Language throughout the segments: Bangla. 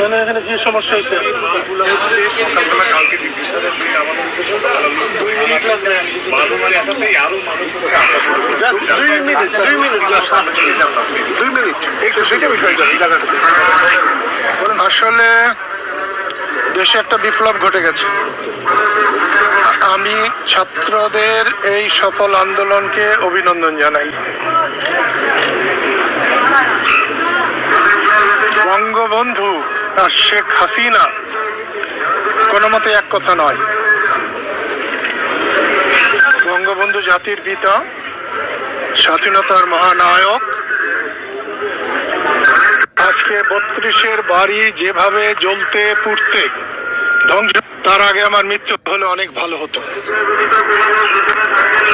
মানে এখানে কি সমস্যা হয়েছে? এগুলো হচ্ছে সকালবেলা কালকে ডিগ্রি দিন আমাদের দুই মিনিট লাগবে মাঝমারি এতটাই আরও মানুষ হচ্ছে। আসা শুরু করছে। Just দুই মিনিট দুই মিনিট দুই মিনিট। একটু সেটা বিষয় আসলে দেশে একটা বিপ্লব ঘটে গেছে। আমি ছাত্রদের এই সফল আন্দোলনকে অভিনন্দন জানাই। বঙ্গবন্ধু আর শেখ হাসিনা কোনো মতে এক কথা নয়। বঙ্গবন্ধু জাতির পিতা, স্বাধীনতার মহানায়ক, আজকে বত্রিশের বাড়ি যেভাবে জ্বলতে পুড়তে ধ্বংস, তার আগে আমার মৃত্যু হলে অনেক ভালো হতো।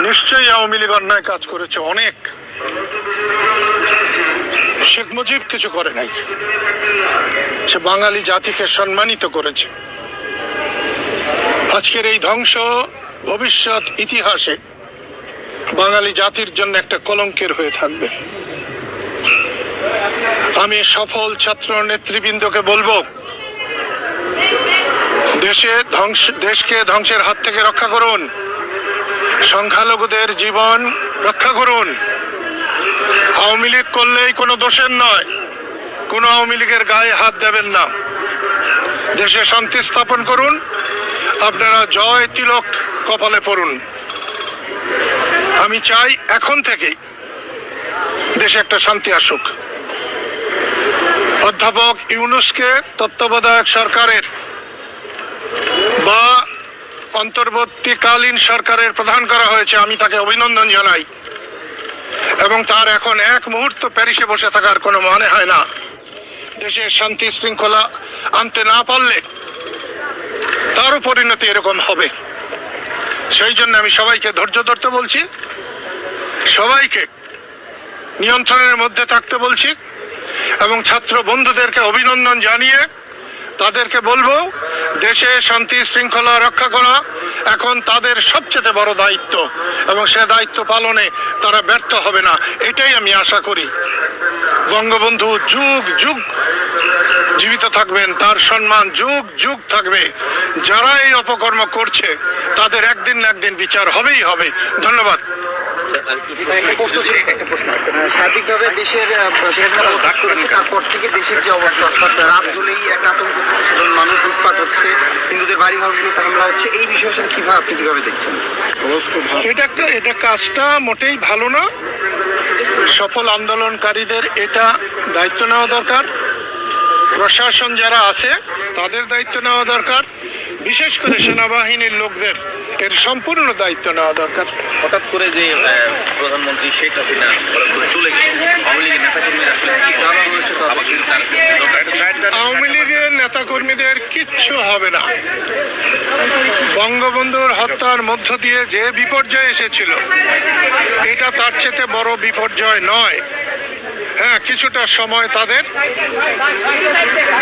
নিশ্চয়ই আওয়ামী লীগ অন্যায় কাজ করেছে অনেক। শেখ মুজিব কিছু করে নাই। সে বাঙালি জাতিকে সম্মানিত করেছে। আজকের এই ধ্বংস ভবিষ্যৎ ইতিহাসে বাঙালি জাতির জন্য একটা কলঙ্কের হয়ে থাকবে। আমি সফল ছাত্র নেতৃবৃন্দকে বলব, দেশে ধ্বংস, দেশকে ধ্বংসের হাত থেকে রক্ষা করুন। সংখ্যালঘুদের জীবন রক্ষা করুন। আওয়ামী লীগ করলেই কোনো দোষের নয়। কোনো আওয়ামী লীগের গায়ে হাত দেবেন না। দেশে শান্তি স্থাপন করুন। আপনারা জয় তিলক কপালে পড়ুন। আমি চাই এখন থেকেই দেশে একটা শান্তি আসুক। অধ্যাপক ইউনুসকে তত্ত্বাবধায়ক সরকারের বা অন্তর্বর্তীকালীন সরকারের প্রধান করা হয়েছে। আমি তাকে অভিনন্দন জানাই। এবং তার এখন এক মুহূর্ত প্যারিসে বসে থাকার কোনো মানে হয় না। দেশে শান্তি শৃঙ্খলা আনতে না পারলে তারও পরিণতি এরকম হবে। সেই জন্য আমি সবাইকে ধৈর্য ধরতে বলছি, সবাইকে নিয়ন্ত্রণের মধ্যে থাকতে বলছি এবং ছাত্র বন্ধুদেরকে অভিনন্দন জানিয়ে তাদেরকে বলব দেশে শান্তি শৃঙ্খলা রক্ষা করা এখন তাদের সবচেয়ে বড় দায়িত্ব। এবং সে দায়িত্ব পালনে তারা ব্যর্থ হবে না। এটাই আমি আশা করি। বঙ্গবন্ধু যুগ যুগ জীবিত থাকবেন তার সম্মান যুগ যুগ থাকবে। যারা এই অপকর্ম করছে তাদের একদিন না একদিন বিচার হবেই হবে। ধন্যবাদ। সার্বিকভাবে দেশের তারপর থেকে দেশের যে অবস্থা অর্থাৎ রাত হলেই এক আতঙ্ক থেকে সাধারণ মানুষ উৎপাত হচ্ছে হামলা হচ্ছে এই বিষয়ের সাথে কীভাবে আপনি কীভাবে দেখছেন? এটা একটা এটা কাজটা মোটেই ভালো না। সফল আন্দোলনকারীদের এটা দায়িত্ব নেওয়া দরকার। প্রশাসন যারা আছে তাদের দায়িত্ব নেওয়া দরকার। বিশেষ করে সেনাবাহিনীর লোকদের এর সম্পূর্ণ দায়িত্ব নেওয়া দরকার। হঠাৎ করে যে প্রধানমন্ত্রী শেখ হাসিনা চলে গেলেন আওয়ামী লীগের নেতাকর্মীরা আসলে কি কারণ হয়েছে তো আবার কিন্তু তার আওয়ামী লীগের নেতাকর্মীদের কিচ্ছু হবে না। বঙ্গবন্ধুর হত্যার মধ্য দিয়ে যে বিপর্যয় এসেছিল, এটা তার চেয়ে বড় বিপর্যয় নয়। হ্যাঁ কিছুটা সময় তাদের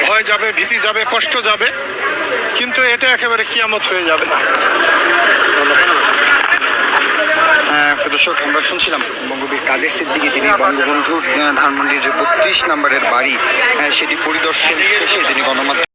ভয় যাবে, ভীতি যাবে, কষ্ট যাবে, কিন্তু এটা একেবারে কিয়ামত হয়ে যাবে না। দর্শক আমরা শুনছিলাম বঙ্গবীর কাদের সিদ্দিকে, তিনি বঙ্গবন্ধুর ধানমন্ডির যে বত্রিশ নম্বরের বাড়ি সেটি পরিদর্শন শেষে তিনি গণমাধ্যম